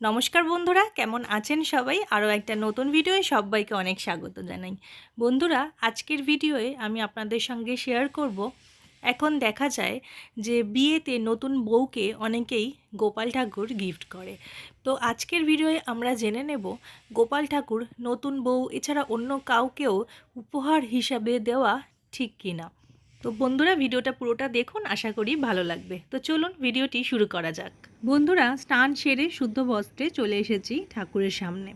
নমস্কার বন্ধুরা, কেমন আছেন সবাই? আরও একটা নতুন ভিডিওয়ে সবাইকে অনেক স্বাগত জানাই। বন্ধুরা, আজকের ভিডিওয়ে আমি আপনাদের সঙ্গে শেয়ার করব। এখন দেখা যায় যে বিয়েতে নতুন বউকে অনেকেই গোপাল ঠাকুর গিফট করে। তো আজকের ভিডিওয়ে আমরা জেনে নেব গোপাল ঠাকুর নতুন বউ, এছাড়া অন্য কাউকেও উপহার হিসাবে দেওয়া ঠিক কিনা। তো বন্ধুরা, ভিডিওটা পুরোটা দেখুন, আশা করি ভালো লাগবে। তো চলুন ভিডিওটি শুরু করা যাক। বন্ধুরা, স্নান সেরে শুদ্ধ বস্ত্রে চলে এসেছি ঠাকুরের সামনে।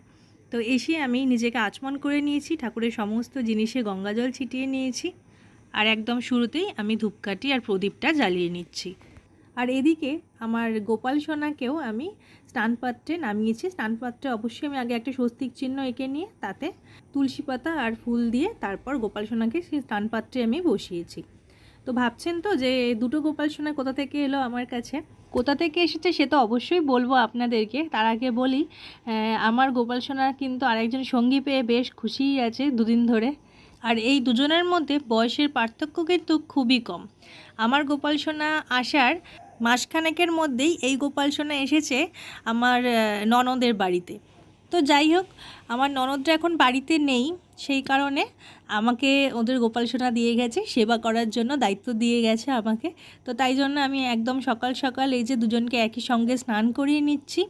তো এসে আমি নিজেকে আচমন করে নিয়েছি, ঠাকুরের সমস্ত জিনিসে গঙ্গাজল ছিটিয়ে নিয়েছি। আর একদম শুরুতেই আমি ধূপকাঠি আর প্রদীপটা জ্বালিয়ে নিচ্ছি। আর এদিকে আমার গোপাল সোনাকেও আমি স্নানপাত্রে নামিয়েছি। স্নানপাত্রে অবশ্যই আমি আগে একটা স্বস্তিক চিহ্ন এঁকে নিয়ে তাতে তুলসী পাতা আর ফুল দিয়ে তারপর গোপাল সোনাকে সেই স্নানপাত্রে আমি বসিয়েছি। তো ভাবছেন তো যে দুটো গোপাল সোনা কোথা থেকে এলো আমার কাছে? কোথা থেকে এসেছে সে তো অবশ্যই বলব আপনাদেরকে। তার আগে বলি আমার গোপাল সোনা কিন্তু আরেকজন সঙ্গী পেয়ে বেশ খুশিই আছে দুদিন ধরে। আর এই দুজনের মধ্যে বয়সের পার্থক্য কিন্তু খুবই কম। আমার গোপাল সোনা আসার মাসখানেকের মধ্যেই এই গোপাল সোনা এসেছে আমার ননদের বাড়িতে। তো যাই হোক, আমার ননদরা এখন বাড়িতে নেই, সেই কারণে আমাকে ওদের গোপাল সোনা দিয়ে গেছে, সেবা করার জন্য দায়িত্ব দিয়ে গেছে আমাকে। তো তাই জন্য আমি একদম সকাল সকাল এই যে দুজনকে একই সঙ্গে স্নান করিয়ে নিচ্ছি।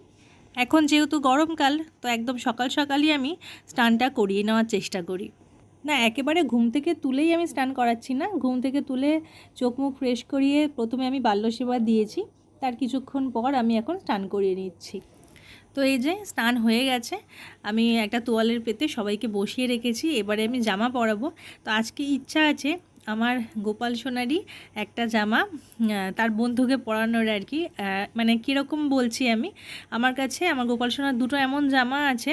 এখন যেহেতু গরমকাল, তো একদম সকাল সকালই আমি স্নানটা করিয়ে নেওয়ার চেষ্টা করি। না, একেবারে ঘুম থেকে তুলেই আমি স্নান করাচ্ছি না। ঘুম থেকে তুলে চোখ মুখ ফ্রেশ করিয়ে প্রথমে আমি বাল্য সেবা দিয়েছি। তার কিছুক্ষণ পর আমি এখন স্নান করিয়ে নিচ্ছি। তো এই যে স্নান হয়ে গেছে, আমি একটা তোয়ালের পেতে সবাইকে বসিয়ে রেখেছি। এবারে আমি জামা পরাবো। তো আজকে ইচ্ছা আছে আমার গোপাল সোনারই একটা জামা তার বন্ধুকে পরানোর আর কি মানে কীরকম বলছি আমি, আমার কাছে, আমার গোপাল সোনার দুটো এমন জামা আছে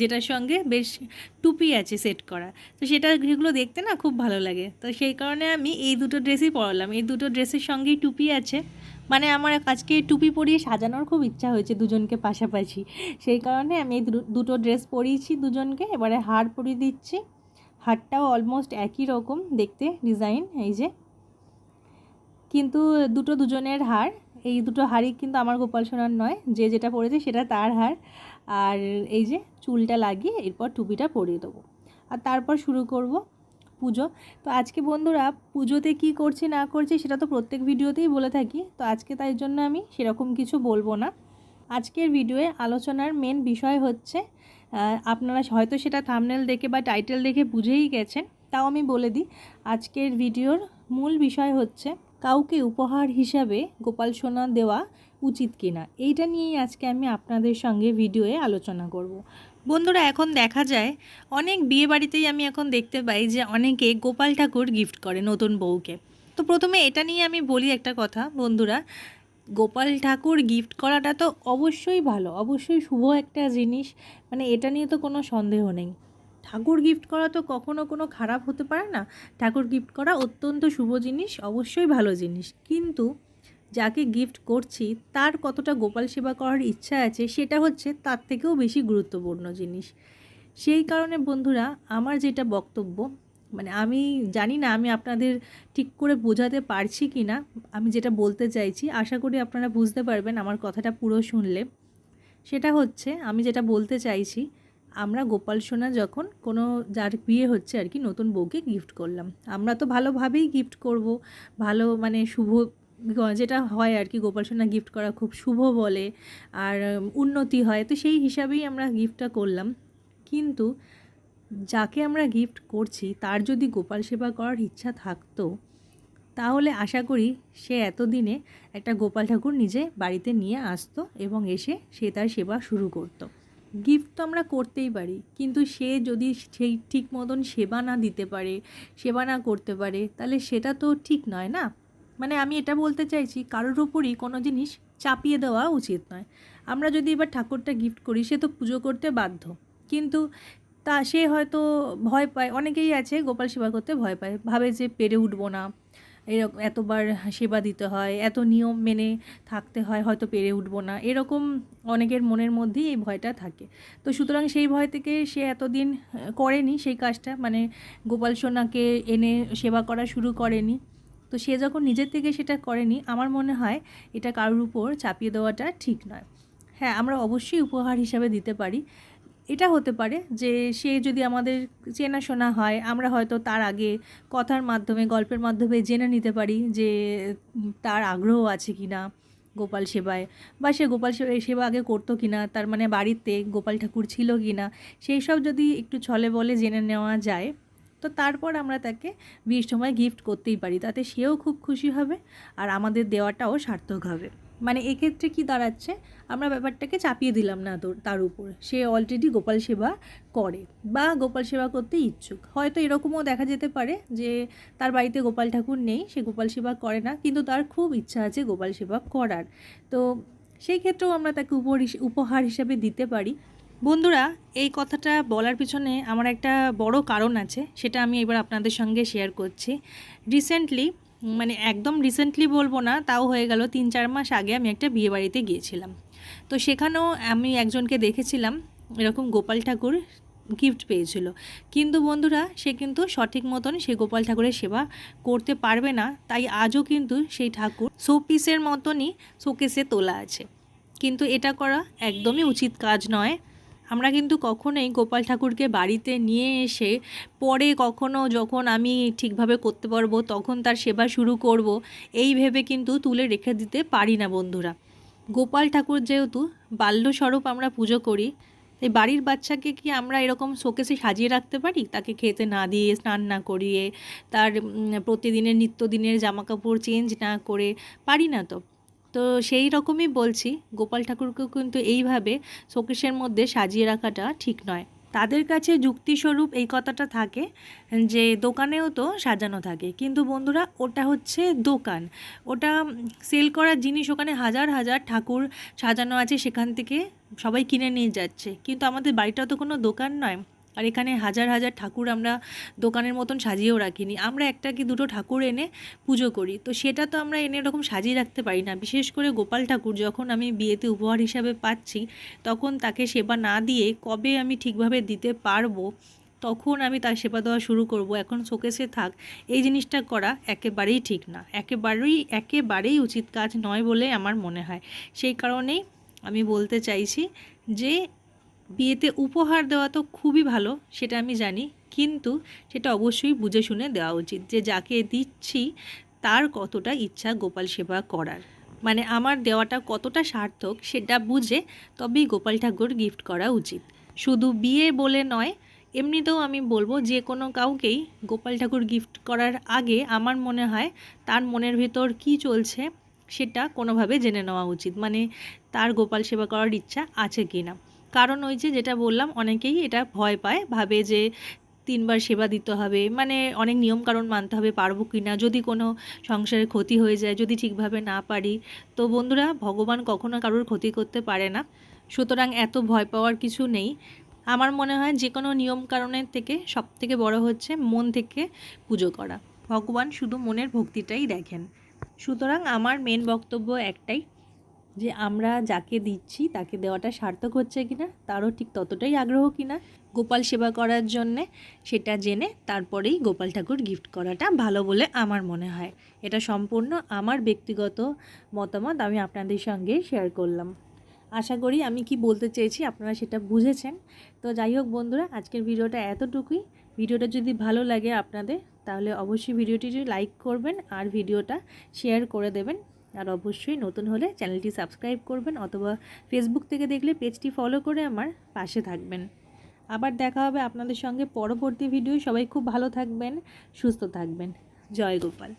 যেটার সঙ্গে বেশ টুপি আছে সেট করা। তো সেটা যেগুলো দেখতে না খুব ভালো লাগে। তো সেই কারণে আমি এই দুটো ড্রেসই পরালাম। এই দুটো ড্রেসের সঙ্গেই টুপি আছে। মানে আমার আজকে টুপি পরিয়ে সাজানোর খুব ইচ্ছা হয়েছে দুজনকে পাশাপাশি। সেই কারণে আমি এই দুটো ড্রেস পরিয়েছি দুজনকে, এবারে হার পরিয়ে দিচ্ছি। হারটাও অলমোস্ট একই রকম দেখতে ডিজাইন এই যে। কিন্তু দুটো দুজনের হার, এই দুটো হারই কিন্তু আমার গোপাল সোনার নয়, যে যেটা পরেছে সেটা তার হার। আর এই যে চুলটা লাগিয়ে এরপর টুপিটা পরিয়ে দেবো। আর তারপর শুরু করব পুজো। তো আজকে বন্ধুরা, পুজোতে কি করছি, না করছি সেটা তো প্রত্যেক ভিডিওতেই বলে থাকি। তো আজকে তাই জন্য আমি সেরকম কিছু বলব না। আজকের ভিডিওয়ে আলোচনার মেন বিষয় হচ্ছে আপনারা হয়তো সেটা থামনেল দেখে বা টাইটেল দেখে বুঝেই গেছেন, তাও আমি বলে দিই, আজকের ভিডিওর মূল বিষয় হচ্ছে কাউকে উপহার হিসাবে গোপাল সোনা দেওয়া উচিত কিনা। এইটা নিয়েই আজকে আমি আপনাদের সঙ্গে ভিডিওয়ে আলোচনা করব। বন্ধুরা, এখন দেখা যায়, অনেক বিয়ে বাড়িতেই আমি এখন দেখতে পাই যে অনেকে গোপাল ঠাকুর গিফট করে নতুন বউকে। তো প্রথমে এটা নিয়ে আমি বলি একটা কথা, বন্ধুরা গোপাল ঠাকুর গিফট করাটা তো অবশ্যই ভালো, অবশ্যই শুভ একটা জিনিস। মানে এটা নিয়ে তো কোনো সন্দেহ নেই। ঠাকুর গিফট করা তো কখনো কোনো খারাপ হতে পারে না। ঠাকুর গিফট করা অত্যন্ত শুভ জিনিস, অবশ্যই ভালো জিনিস। কিন্তু যাকে গিফট করছি, তার কতটা গোপাল সেবা করার ইচ্ছা আছে, সেটা হচ্ছে তার থেকেও বেশি গুরুত্বপূর্ণ জিনিস। সেই কারণে বন্ধুরা, আমার যেটা বক্তব্য মানে আমি জানি না আমি আপনাদের ঠিক করে বোঝাতে পারছি কি না। আমি যেটা বলতে চাইছি, আশা করি আপনারা বুঝতে পারবেন আমার কথাটা পুরো শুনলে। সেটা হচ্ছে, আমি যেটা বলতে চাইছি, আমরা গোপাল সোনা যখন কোনো যার বিয়ে হচ্ছে আর কি, নতুন বউকে গিফট করলাম। আমরা তো ভালোভাবেই গিফট করব, ভালো মানে শুভ, যেটা হয় আর কি, গোপাল সোনা গিফট করা খুব শুভ বলে, আর উন্নতি হয়, তো সেই হিসাবেই আমরা গিফটটা করলাম। কিন্তু যাকে আমরা গিফট করছি, তার যদি গোপাল সেবা করার ইচ্ছা থাকতো, তাহলে আশা করি সে এতদিনে একটা গোপাল ঠাকুর নিজে বাড়িতে নিয়ে আসতো এবং এসে সে তার সেবা শুরু করতো। গিফট তো আমরা করতেই পারি, কিন্তু সে যদি সেই ঠিক মতন সেবা না দিতে পারে, সেবা না করতে পারে, তাহলে সেটা তো ঠিক নয় না? মানে আমি এটা বলতে চাইছি, কারোর উপরই কোনো জিনিস চাপিয়ে দেওয়া উচিত নয়। আমরা যদি এবার ঠাকুরটা গিফট করি, সে তো পুজো করতে বাধ্য। কিন্তু তা সে হয়তো ভয় পায়। অনেকেই আছে গোপাল সেবা করতে ভয় পায়। ভাবে যে পেরে উঠবো না। এরকম এতবার সেবা দিতে হয়, এত নিয়ম মেনে থাকতে হয়, হয়তো পেরে উঠবো না। এরকম অনেকের মনের মধ্যেই এই ভয়টা থাকে। তো সুতরাং সেই ভয় থেকে সে এতদিন করেনি সেই কাজটা। মানে গোপাল সোনাকে এনে সেবা করা শুরু করেনি। তো সে যখন নিজের থেকে সেটা করেনি, আমার মনে হয় এটা কারোর উপর চাপিয়ে দেওয়াটা ঠিক নয়। হ্যাঁ আমরা অবশ্যই উপহার হিসাবে দিতে পারি। এটা হতে পারে যে সে যদি আমাদের চেনাশোনা হয়, আমরা হয়তো তার আগে কথার মাধ্যমে, গল্পের মাধ্যমে জেনে নিতে পারি যে তার আগ্রহ আছে কি না গোপাল সেবায় বা সে গোপাল সেবা আগে করতো কি না তার মানে বাড়িতে গোপাল ঠাকুর ছিল কি না সেই সব যদি একটু ছলে বলে জেনে নেওয়া যায়, তো তারপর আমরা তাকে বিয়ের সময় গিফট করতেই পারি। তাতে সেও খুব খুশি হবে আর আমাদের দেওয়াটাও সার্থক হবে। মানে এক্ষেত্রে কি দাঁড়াচ্ছে? আমরা ব্যাপারটাকে চাপিয়ে দিলাম না তোর উপর। সে অলরেডি গোপাল সেবা করে বা গোপাল সেবা করতে ইচ্ছুক। হয়তো এরকমও দেখা যেতে পারে যে তার বাড়িতে গোপাল ঠাকুর নেই, সে গোপাল সেবা করে না, কিন্তু তার খুব ইচ্ছা আছে গোপাল সেবা করার। তো সেই ক্ষেত্রেও আমরা তাকে উপহার হিসাবে দিতে পারি। বন্ধুরা, এই কথাটা বলার পিছনে আমার একটা বড় কারণ আছে, সেটা আমি এবার আপনাদের সঙ্গে শেয়ার করছি। রিসেন্টলি মানে একদম রিসেন্টলি বলব না, তাও হয়ে গেল তিন চার মাস আগে আমি একটা বিয়ে বাড়িতে গিয়েছিলাম। তো সেখানেও আমি একজনকে দেখেছিলাম, এরকম গোপাল ঠাকুর গিফট পেয়েছিল। কিন্তু বন্ধুরা, সে কিন্তু সঠিক মতন সে গোপাল ঠাকুরের সেবা করতে পারবে না, তাই আজও কিন্তু সেই ঠাকুর শোপিসের মতনই শোকেসে তোলা আছে। কিন্তু এটা করা একদমই উচিত কাজ নয়। আমরা কিন্তু কখনোই গোপাল ঠাকুরকে বাড়িতে নিয়ে এসে পরে কখনো যখন আমি ঠিকভাবে করতে পারব, তখন তার সেবা শুরু করব, এই ভেবে কিন্তু তুলে রেখে দিতে পারি না বন্ধুরা। গোপাল ঠাকুর যেহেতু বাল্যস্বরূপ আমরা পুজো করি, তাই বাড়ির বাচ্চাকে কি আমরা এরকম শোকেসে সাজিয়ে রাখতে পারি? তাকে খেতে না দিয়ে, স্নান না করিয়ে, তার প্রতিদিনের নিত্যদিনের জামা কাপড় চেঞ্জ না করে, পারি না তো? তো সেই রকমই বলছি, গোপাল ঠাকুরকেও কিন্তু এইভাবে শোকেসের মধ্যে সাজিয়ে রাখাটা ঠিক নয়। তাদের কাছে যুক্তিস্বরূপ এই কথাটা থাকে যে দোকানেও তো সাজানো থাকে, কিন্তু বন্ধুরা ওটা হচ্ছে দোকান। ওটা সেল করার জিনিস ওখানে হাজার হাজার ঠাকুর সাজানো আছে, সেখান থেকে সবাই কিনে নিয়ে যাচ্ছে। কিন্তু আমাদের বাড়িটা তো কোনো দোকান নয়। আর এখানে হাজার হাজার ঠাকুর আমরা দোকানের মতন সাজিয়েও রাখিনি। আমরা একটা কি দুটো ঠাকুর এনে পুজো করি। তো সেটা তো আমরা এনে এরকম সাজিয়ে রাখতে পারি না। বিশেষ করে গোপাল ঠাকুর যখন আমি বিয়েতে উপহার হিসাবে পাচ্ছি, তখন তাকে সেবা না দিয়ে কবে আমি ঠিকভাবে দিতে পারব, তখন আমি তার সেবা দেওয়া শুরু করব। এখন শোকেসে থাক, এই জিনিসটা করা একেবারেই ঠিক না। একেবারেই একেবারেই উচিত কাজ নয় বলে আমার মনে হয়। সেই কারণেই আমি বলতে চাইছি যে বিয়েতে উপহার দেওয়া তো খুবই ভালো, সেটা আমি জানি। কিন্তু সেটা অবশ্যই বুঝে শুনে দেওয়া উচিত যে যাকে দিচ্ছি তার কতটা ইচ্ছা গোপাল সেবা করার। মানে আমার দেওয়াটা কতটা সার্থক সেটা বুঝে তবেই গোপাল ঠাকুর গিফট করা উচিত। শুধু বিয়ে বলে নয়, এমনিতেও আমি বলব যে কোনো কাউকেই গোপাল ঠাকুর গিফট করার আগে আমার মনে হয় তার মনের ভেতর কি চলছে সেটা কোনোভাবে জেনে নেওয়া উচিত। মানে তার গোপাল সেবা করার ইচ্ছা আছে কি না কারণ ওই যে যেটা বললাম, অনেকেই এটা ভয় পায়, ভাবে যে তিনবার সেবা দিতে হবে। মানে অনেক নিয়ম কারণ মানতে হবে, পারব কি না? যদি কোনো সংসারে ক্ষতি হয়ে যায়, যদি ঠিকভাবে না পারি, তো বন্ধুরা, ভগবান কখনো কারোর ক্ষতি করতে পারে না। সুতরাং এত ভয় পাওয়ার কিছু নেই। আমার মনে হয় যে কোনো নিয়ম কারণের থেকে সব থেকে বড় হচ্ছে মন থেকে পুজো করা। ভগবান শুধু মনের ভক্তিটাই দেখেন। সুতরাং আমার মেন বক্তব্য একটাই যে আমরা যাকে দিচ্ছি তাকে দেওয়াটা সার্থক হচ্ছে কিনা, তারও ঠিক ততটাই আগ্রহ কিনা, গোপাল সেবা করার জন্যে সেটা জেনে তারপরেই গোপাল ঠাকুর গিফট করাটা ভালো বলে আমার মনে হয়। এটা সম্পূর্ণ আমার ব্যক্তিগত মতামত, আমি আপনাদের সঙ্গে শেয়ার করলাম। আশা করি আমি কি বলতে চেয়েছি আপনারা সেটা বুঝেছেন। তো যাই হোক বন্ধুরা, আজকের ভিডিওটা এতটুকুই। ভিডিওটা যদি ভালো লাগে আপনাদের, তাহলে অবশ্যই ভিডিওটি লাইক করবেন আর ভিডিওটা শেয়ার করে দেবেন। আর অবশ্যই নতুন হলে চ্যানেলটি সাবস্ক্রাইব করবেন অথবা ফেসবুক থেকে দেখলে পেজটি ফলো করে আমার পাশে থাকবেন। আবার দেখা হবে আপনাদের সঙ্গে পরবর্তী ভিডিও সবাই খুব ভালো থাকবেন, সুস্থ থাকবেন। জয় গোপাল।